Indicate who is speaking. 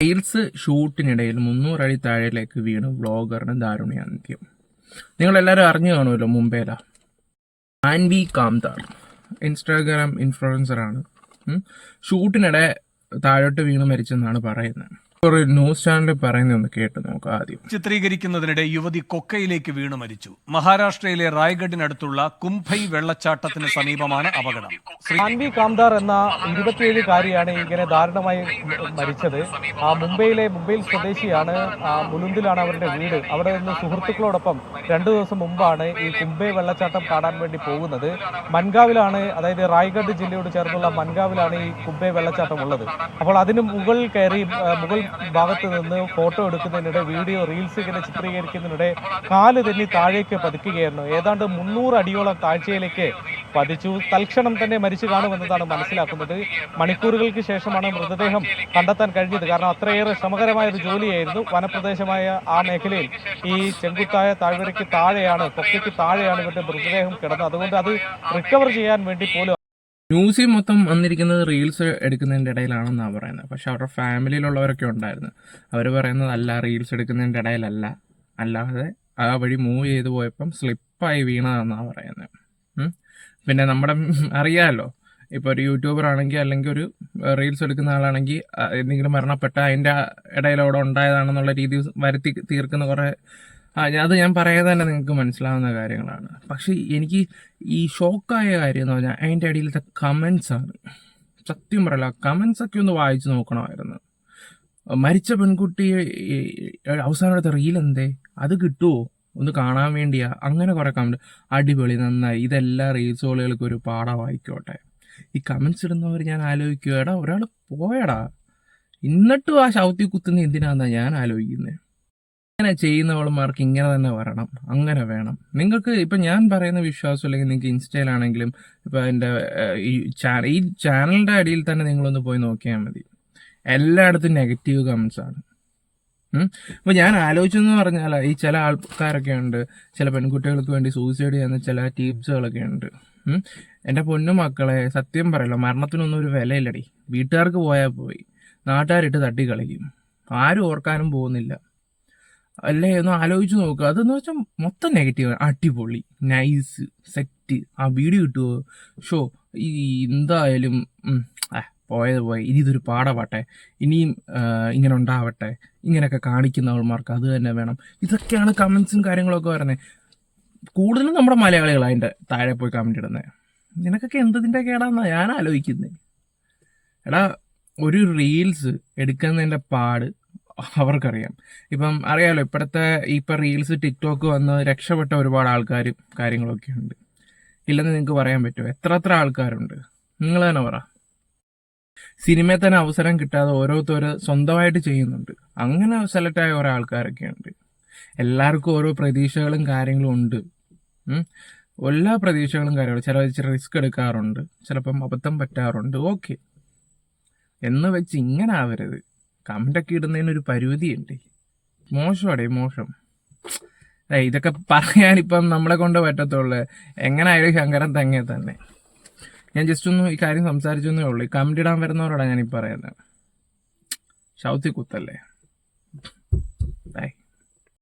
Speaker 1: Reels ഷൂട്ടിനിടയിൽ മുന്നൂറടി താഴേലേക്ക് വീണ് വ്ളോഗറിന് നിങ്ങൾ എല്ലാവരും അറിഞ്ഞു കാണുമല്ലോ മുംബൈല ആൻവി കാംതാർ ഇൻസ്റ്റാഗ്രാം ഇൻഫ്ലുവൻസറാണ്. ഷൂട്ടിനിടെ താഴോട്ട് വീണ് മരിച്ചെന്നാണ് പറയുന്നത്. ഒരു ന്യൂസ് ചാനലിൽ പറയുന്നത് ഒന്ന് കേട്ട് നോക്കാം ആദ്യം.
Speaker 2: ചിത്രീകരിക്കുന്നതിനിടെ യുവതി കൊക്കയിലേക്ക് വീണു മരിച്ചു. മഹാരാഷ്ട്രയിലെ റായ്ഗഡിനടുത്തുള്ള കുംഭൈ വെള്ളച്ചാട്ടത്തിന് സമീപമാണ് അപകടം. ശ്രീ
Speaker 3: കാംദാർ എന്ന ഇരുപത്തിയേഴുകാരിയാണ് ഇങ്ങനെ ദാരുണമായി മരിച്ചത്. ആ മുംബൈയിലെ മുംബൈ സ്വദേശിയാണ്. ആ മുലുന്തിലാണ് അവരുടെ വീട്. അവിടെ നിന്ന് സുഹൃത്തുക്കളോടൊപ്പം രണ്ടു ദിവസം മുമ്പാണ് ഈ കുംഭൈ വെള്ളച്ചാട്ടം കാണാൻ വേണ്ടി പോകുന്നത്. മൻഗാവിലാണ് അതായത് റായ്ഗഡ് ജില്ലയോട് ചേർന്നുള്ള മൻഗാവിലാണ് ഈ കുംഭൈ വെള്ളച്ചാട്ടം ഉള്ളത്. അപ്പോൾ അതിന് മുകൾ കയറി മുകൾ ഭാഗത്ത് നിന്ന് ഫോട്ടോ എടുക്കുന്നതിനിടെ വീഡിയോ റീൽസ് ഇങ്ങനെ ചിത്രീകരിക്കുന്നതിനിടെ കാൽ തെന്നി താഴേക്ക് പതിക്കുകയായിരുന്നു. ഏതാണ്ട് മുന്നൂറ് അടിയോളം താഴ്ചയിലേക്ക് പതിച്ചു. തൽക്ഷണം തന്നെ മരിച്ചു കാണുമെന്നതാണ് മനസ്സിലാക്കുന്നത്. മണിക്കൂറുകൾക്ക് ശേഷമാണ് മൃതദേഹം കണ്ടെത്താൻ കഴിഞ്ഞത്. കാരണം അത്രയേറെ ശ്രമകരമായ ഒരു ജോലിയായിരുന്നു വനപ്രദേശമായ ആ മേഖലയിൽ. ഈ ചെങ്കുത്തായ താഴ്വരയ്ക്ക് താഴെയാണ് കൊക്കയ്ക്ക് താഴെയാണ് ഇവരുടെ മൃതദേഹം കിടന്നത്. അതുകൊണ്ട് അത് റിക്കവർ ചെയ്യാൻ വേണ്ടി പോലും
Speaker 1: ന്യൂസിൽ മൊത്തം വന്നിരിക്കുന്നത് റീൽസ് എടുക്കുന്നതിന്റെ ഇടയിലാണെന്നാണ് പറയുന്നത്. പക്ഷെ അവരുടെ ഫാമിലിയിലുള്ളവരൊക്കെ ഉണ്ടായിരുന്നു. അവർ പറയുന്നത് അല്ല റീൽസ് എടുക്കുന്നതിന്റെ ഇടയിലല്ല. അല്ലാതെ ആ വഴി മൂവ് ചെയ്ത് പോയപ്പം സ്ലിപ്പായി വീണതെന്നാണ് പറയുന്നത്. പിന്നെ നമ്മുടെ അറിയാമല്ലോ ഇപ്പോൾ ഒരു യൂട്യൂബർ ആണെങ്കിൽ അല്ലെങ്കിൽ ഒരു റീൽസ് എടുക്കുന്ന ആളാണെങ്കിൽ എന്തെങ്കിലും മരണപ്പെട്ട അതിന്റെ ഇടയിലവിടെ ഉണ്ടായതാണെന്നുള്ള രീതി വരുത്തി തീർക്കുന്ന കുറേ ആ അത് ഞാൻ പറയാതെ തന്നെ നിങ്ങൾക്ക് മനസ്സിലാവുന്ന കാര്യങ്ങളാണ്. പക്ഷേ എനിക്ക് ഈ ഷോക്കായ കാര്യം എന്ന് പറഞ്ഞാൽ അതിന്റെ അടിയിലത്തെ കമൻസ് ആണ്. സത്യം പറയല കമൻസ് ഒക്കെ ഒന്ന് വായിച്ചു നോക്കണമായിരുന്നു. മരിച്ച പെൺകുട്ടി അവസാനത്തെ റീൽ എന്തേ? അത് കിട്ടുമോ ഒന്ന് കാണാൻ വേണ്ടിയാ. അങ്ങനെ കുറെ കമന്റ് അടിപൊളി നന്നായി. ഇതെല്ലാ റീൽസ് ഒരു ഒരു പാഠമായിക്കോട്ടെ ഈ കമൻസ് ഇടുന്നവർ ഞാൻ ആലോചിക്കുക എടാ ഒരാൾ പോയടാ. എന്നിട്ടും ആ ശൗത്തി കുത്തുന്ന എന്തിനാന്നാ ഞാൻ ആലോചിക്കുന്നത് ഇങ്ങനെ ചെയ്യുന്നവളുമാർക്ക് ഇങ്ങനെ തന്നെ വരണം. അങ്ങനെ വേണം. നിങ്ങൾക്ക് ഇപ്പം ഞാൻ പറയുന്ന വിശ്വാസം അല്ലെങ്കിൽ നിങ്ങൾക്ക് ഇൻസ്റ്റയിലാണെങ്കിലും ഇപ്പം എന്റെ ഈ ചാനൽ ഈ ചാനലിന്റെ അടിയിൽ തന്നെ നിങ്ങളൊന്ന് പോയി നോക്കിയാൽ മതി. എല്ലായിടത്തും നെഗറ്റീവ് കമൻസ് ആണ്. അപ്പോൾ ഞാൻ ആലോചിച്ചെന്ന് പറഞ്ഞാൽ ഈ ചില ആൾക്കാരൊക്കെ ഉണ്ട്. ചില പെൺകുട്ടികൾക്ക് വേണ്ടി സൂയിസൈഡ് ചെയ്യുന്ന ചില ടീപ്സുകളൊക്കെ ഉണ്ട്. എന്റെ പൊന്നു മക്കളെ സത്യം പറയല്ലോ മരണത്തിനൊന്നും ഒരു വിലയില്ലടി. വീട്ടുകാർക്ക് പോയാൽ പോയി. നാട്ടുകാരിട്ട് തട്ടി കളിക്കും ആരും ഓർക്കാനും പോകുന്നില്ല. അല്ലേ? ഒന്ന് ആലോചിച്ച് നോക്കുക അതെന്ന് വെച്ചാൽ മൊത്തം നെഗറ്റീവ് അടിപൊളി. നൈസ് സെറ്റ് ആ വീഡിയോ കിട്ടുമോ ഷോ ഈ എന്തായാലും പോയത് പോയി. ഇനി ഇതൊരു പാടമാട്ടെ ഇനിയും ഇങ്ങനെ ഉണ്ടാവട്ടെ. ഇങ്ങനെയൊക്കെ കാണിക്കുന്നവന്മാർക്ക് അത് തന്നെ വേണം. ഇതൊക്കെയാണ് കമൻസും കാര്യങ്ങളൊക്കെ വരുന്നത് കൂടുതലും നമ്മുടെ മലയാളികൾ അതിന്റെ താഴെ പോയി കമന്റ് ഇടുന്നത് നിനക്കൊക്കെ എന്തതിന്റെ കേടാന്നാ? ഞാൻ ആലോചിക്കുന്നത് എടാ ഒരു റീൽസ് എടുക്കുന്നതിന്റെ പാട് അവർക്കറിയാം. ഇപ്പം അറിയാലോ ഇപ്പോഴത്തെ ഇപ്പം റീൽസ് ടിക്ടോക്ക് വന്ന് രക്ഷപ്പെട്ട ഒരുപാട് ആൾക്കാരും കാര്യങ്ങളൊക്കെ ഉണ്ട്. ഇല്ലെന്ന് നിങ്ങൾക്ക് പറയാൻ പറ്റുമോ? എത്ര എത്ര ആൾക്കാരുണ്ട്? നിങ്ങൾ തന്നെ പറ. സിനിമയിൽ തന്നെ അവസരം കിട്ടാതെ ഓരോരുത്തർ സ്വന്തമായിട്ട് ചെയ്യുന്നുണ്ട്. അങ്ങനെ സെലക്ട് ആയ ഓരോ ആൾക്കാരൊക്കെ ഉണ്ട്. എല്ലാവർക്കും ഓരോ പ്രതീക്ഷകളും കാര്യങ്ങളും ഉണ്ട്. എല്ലാ പ്രതീക്ഷകളും കാര്യങ്ങളും ചില ചില റിസ്ക് എടുക്കാറുണ്ട്. ചിലപ്പം അബദ്ധം പറ്റാറുണ്ട്. ഓക്കെ എന്ന് വെച്ച് ഇങ്ങനെ ആവരുത്. കമന്റൊക്കെ ഇടുന്നതിനൊരു പരിമിതിയുണ്ട്. മോശമാടേ മോശം. ഇതൊക്കെ പറയാനിപ്പം നമ്മളെ കൊണ്ട് പറ്റത്തുള്ളൂ. എങ്ങനെയായാലും ശങ്കരൻ തങ്ങേ തന്നെ. ഞാൻ ജസ്റ്റ് ഒന്ന് ഈ കാര്യം സംസാരിച്ചെന്നേ ഉള്ളൂ. ഈ കമന്റ് ഇടാൻ വരുന്നവരോടാണ് ഞാനീ പറയുന്നത് ഷൗത്തി കുത്തല്ലേ?